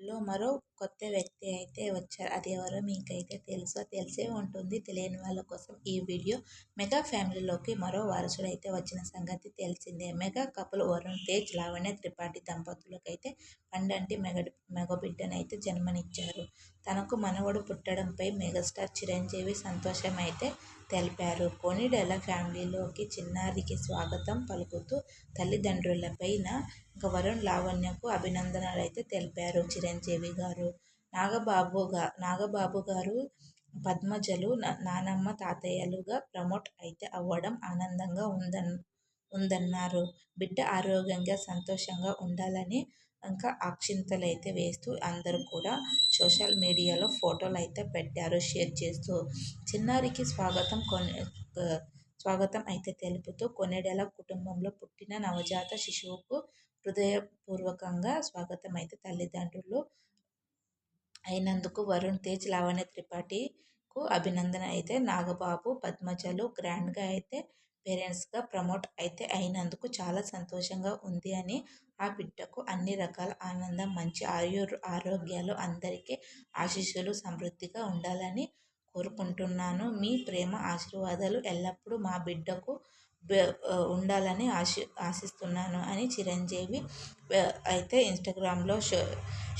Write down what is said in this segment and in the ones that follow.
లో మరో కొత్త వ్యక్తి అయితే వచ్చారు. అది ఎవరో మీకైతే తెలుసో తెలిసే ఉంటుంది. తెలియని వాళ్ళ కోసం ఈ వీడియో మెగా ఫ్యామిలీలోకి మరో వారసుడు అయితే వచ్చిన సంగతి తెలిసిందే. మెగా కపుల్ వరుణ్ తేజ్ లావణ్య త్రిపాఠి దంపతులకైతే పండంటి మెగ మగబిడ్డనైతే జన్మనిచ్చారు. తనకు మనవడు పుట్టడంపై మెగాస్టార్ చిరంజీవి సంతోషమైతే తెలిపారు. కొనిడెల ఫ్యామిలీలోకి చిన్నారికి స్వాగతం పలుకుతూ తల్లిదండ్రులపైన ఇంకా వరుణ్ లావణ్యకు అభినందనలు అయితే తెలిపారు చిరంజీవి గారు. నాగబాబు గా నాగబాబు గారు పద్మజలు నానమ్మ తాతయ్యలుగా ప్రమోట్ అయితే అవ్వడం ఆనందంగా ఉందన్ ఉందన్నారు. బిడ్డ ఆరోగ్యంగా సంతోషంగా ఉండాలని ఇంకా అక్షింతలు అయితే వేస్తూ అందరూ కూడా సోషల్ మీడియాలో ఫోటోలు అయితే పెట్టారు షేర్ చేస్తూ. చిన్నారికి స్వాగతం కొన్ని స్వాగతం అయితే తెలుపుతూ కొనేడెల కుటుంబంలో పుట్టిన నవజాత శిశువుకు హృదయపూర్వకంగా స్వాగతం అయితే తల్లిదండ్రులు అయినందుకు వరుణ్ తేజ్ లావణ్య త్రిపాఠి త్రిపాఠికు అభినందన అయితే నాగబాబు పద్మజలు గ్రాండ్గా అయితే పేరెంట్స్గా ప్రమోట్ అయితే అయినందుకు చాలా సంతోషంగా ఉంది అని ఆ బిడ్డకు అన్ని రకాల ఆనందం మంచి ఆయు ఆరోగ్యాలు అందరికీ ఆశీస్సులు సమృద్ధిగా ఉండాలని కోరుకుంటున్నాను. మీ ప్రేమ ఆశీర్వాదాలు ఎల్లప్పుడూ మా బిడ్డకు ఉండాలని ఆశి ఆశిస్తున్నాను అని చిరంజీవి అయితే ఇన్స్టాగ్రామ్లో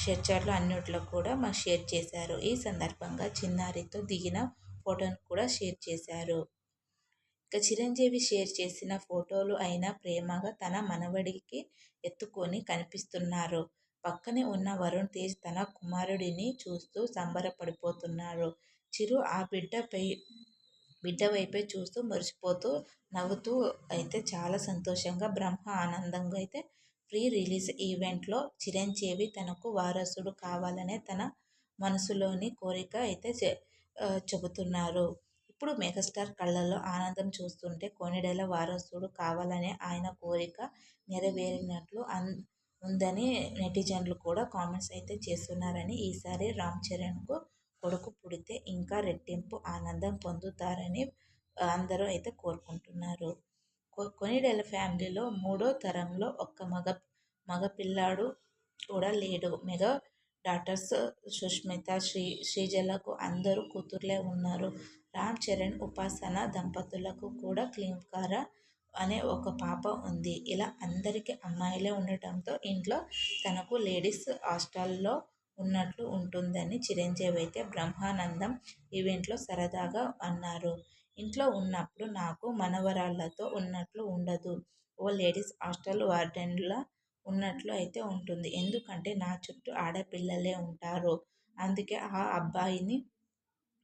షేర్ చాట్లో అన్నిట్లో కూడా మాకు షేర్ చేశారు. ఈ సందర్భంగా చిన్నారితో దిగిన ఫోటోను కూడా షేర్ చేశారు. ఇక చిరంజీవి షేర్ చేసిన ఫోటోలు అయినా ప్రేమగా తన మనవడికి ఎత్తుకొని కనిపిస్తున్నారు. పక్కనే ఉన్న వరుణ్ తేజ్ తన కుమారుడిని చూస్తూ సంబరపడిపోతున్నారు. చిరు ఆ బిడ్డపై బిడ్డ వైపే చూస్తూ మురిసిపోతూ నవ్వుతూ అయితే చాలా సంతోషంగా బ్రహ్మ ఆనందంగా అయితే ప్రీ రిలీజ్ ఈవెంట్లో చిరంజీవి తనకు వారసుడు కావాలనే తన మనసులోని కోరిక అయితే చెబుతున్నారు. ఇప్పుడు మెగాస్టార్ కళ్ళల్లో ఆనందం చూస్తుంటే కోనిడేల వారసుడు కావాలనే ఆయన కోరిక నెరవేరినట్లు అన్ ఉందని నెటిజన్లు కూడా కామెంట్స్ అయితే చేస్తున్నారని ఈసారి రామ్ చరణ్కు కొడుకు పుడితే ఇంకా రెట్టింపు ఆనందం పొందుతారని అందరూ అయితే కోరుకుంటున్నారు. కొనిడెల ఫ్యామిలీలో మూడో తరంలో ఒక్క మగ మగపిల్లాడు కూడా లేడు. మెగా డాటర్స్ సుష్మిత శ్రీ శ్రీజలకు అందరూ కూతుర్లే ఉన్నారు. రామ్ చరణ్ ఉపాసన దంపతులకు కూడా క్లీంకార అనే ఒక పాప ఉంది. ఇలా అందరికీ అమ్మాయిలే ఉండటంతో ఇంట్లో తనకు లేడీస్ హాస్టల్లో ఉన్నట్లు ఉంటుందని చిరంజీవి అయితే బ్రహ్మానందం ఈవెంట్లో సరదాగా అన్నారు. ఇంట్లో ఉన్నప్పుడు నాకు మనవరాళ్ళతో ఉన్నట్లు ఉండదు. ఓ లేడీస్ హాస్టల్ వార్డెన్లా ఉన్నట్లు అయితే ఉంటుంది. ఎందుకంటే నా చుట్టూ ఆడపిల్లలే ఉంటారు. అందుకే ఆ అబ్బాయిని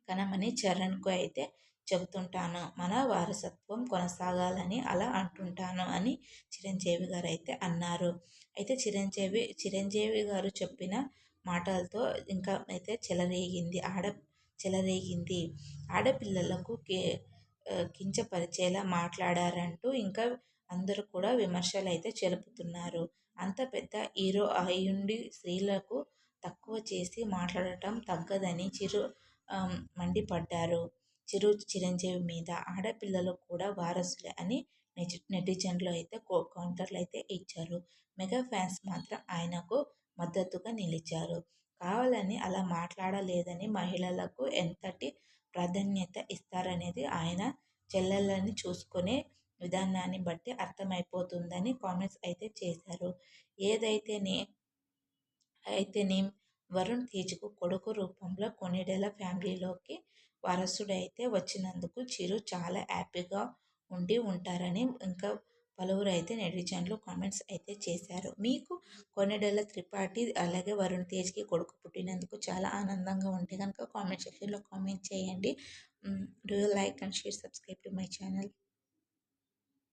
కనమని చరణ్కు అయితే చెబుతుంటాను. మన వారసత్వం కొనసాగాలని అలా అంటుంటాను అని చిరంజీవి గారు అయితే అన్నారు. అయితే చిరంజీవి చిరంజీవి గారు చెప్పిన మాటలతో ఇంకా అయితే చెలరేగింది. ఆడ చెలరేగింది. ఆడపిల్లలకు కే కించపరిచేలా మాట్లాడారంటూ ఇంకా అందరూ కూడా విమర్శలు అయితే చెలుపుతున్నారు. అంత పెద్ద హీరో అయ్యుండి స్త్రీలకు తక్కువ చేసి మాట్లాడటం తగ్గదని చిరు మండిపడ్డారు. చిరు చిరంజీవి మీద. ఆడపిల్లలు కూడా వారసులే అని నెటిజన్లు అయితే కౌంటర్లు అయితే ఇచ్చారు. మెగా ఫ్యాన్స్ మాత్రం ఆయనకు మద్దతుగా నిలిచారు. కావాలని అలా మాట్లాడలేదని మహిళలకు ఎంతటి ప్రాధాన్యత ఇస్తారనేది ఆయన చెల్లెళ్ళని చూసుకునే విధానాన్ని బట్టి అర్థమైపోతుందని కామెంట్స్ అయితే చేశారు. ఏదైతేనే అయితేనే వరుణ్ తేజ్కు కొడుకు రూపంలో కొనిడెల ఫ్యామిలీలోకి వారసుడైతే వచ్చినందుకు చిరు చాలా హ్యాపీగా ఉండి ఉంటారని ఇంకా పలువురు అయితే నెటిజన్లు కామెంట్స్ అయితే చేశారు. మీకు కొన్నిడేళ్ళ త్రిపాఠి అలాగే వరుణ్ తేజ్కి కొడుకు పుట్టినందుకు చాలా ఆనందంగా ఉంటే కనుక కామెంట్ సెక్షన్లో కామెంట్ చేయండి. Do you like and share subscribe to my channel